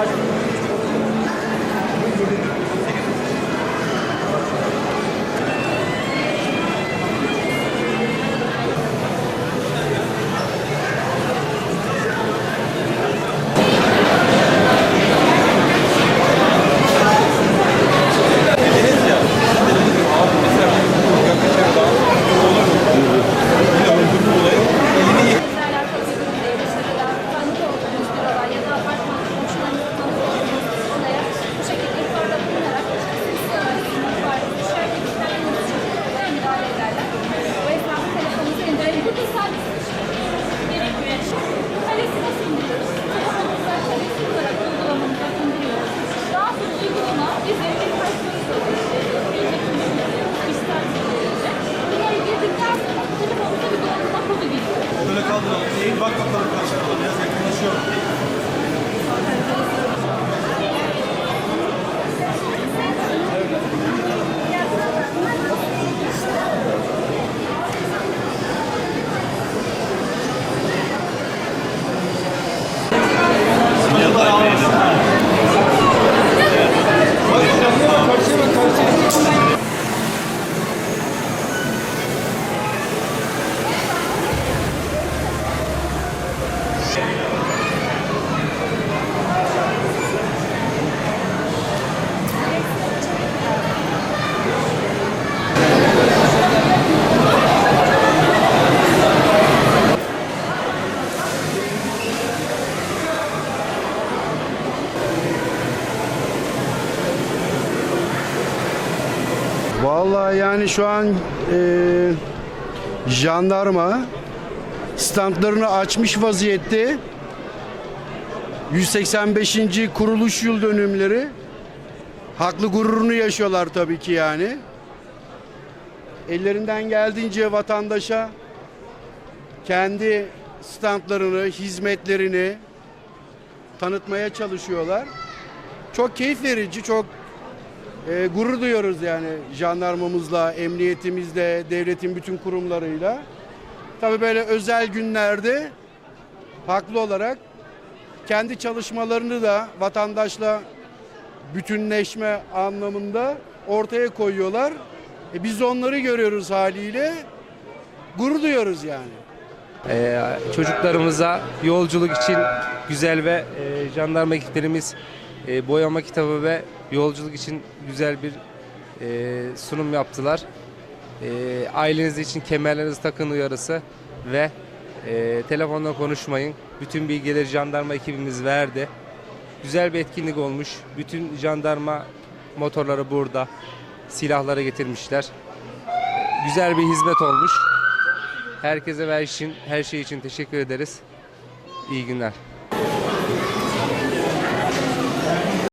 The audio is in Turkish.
하시는 geliyor. Böyle kaldıralım. Eğil bak bakalım karşıya. Biraz yakınlaşıyor. Vallahi yani şu an e, jandarma standlarını açmış vaziyette. 185. kuruluş yıl dönümleri. Haklı gururunu yaşıyorlar tabii ki yani. Ellerinden geldiğince vatandaşa kendi standlarını, hizmetlerini tanıtmaya çalışıyorlar. Çok keyif verici, çok e, gurur duyuyoruz yani jandarmamızla, emniyetimizle, devletin bütün kurumlarıyla. Tabii böyle özel günlerde haklı olarak kendi çalışmalarını da vatandaşla bütünleşme anlamında ortaya koyuyorlar. E, biz onları görüyoruz haliyle. Gurur duyuyoruz yani. Ee, çocuklarımıza yolculuk için güzel ve e, jandarma ekiplerimiz e, boyama kitabı ve yolculuk için güzel bir e, sunum yaptılar. E, aileniz için kemerlerinizi takın uyarısı ve e, telefonla konuşmayın. Bütün bilgileri jandarma ekibimiz verdi. Güzel bir etkinlik olmuş. Bütün jandarma motorları burada. Silahları getirmişler. Güzel bir hizmet olmuş. Herkese ve her, için, her şey için teşekkür ederiz. İyi günler.